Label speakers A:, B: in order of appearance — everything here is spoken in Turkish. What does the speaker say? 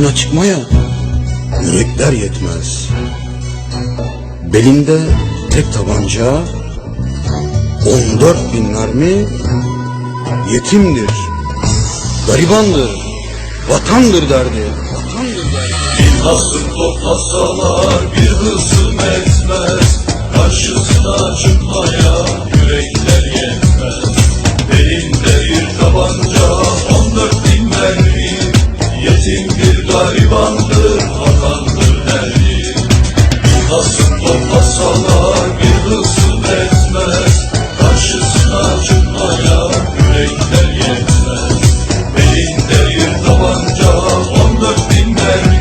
A: fırtına çıkmaya yürekler yetmez. Belinde tek tabanca, 14 bin mermi, yetimdir, garibandır, vatandır derdi. Vatandır derdi.
B: Bir hasım toplasalar bir hısım garibandır vatandır derdi Bir hasım toplasalar bir hısım etmez. Karşısına çıkmaya yürekler yetmez. Belinde bir tabanca on dört bin mermi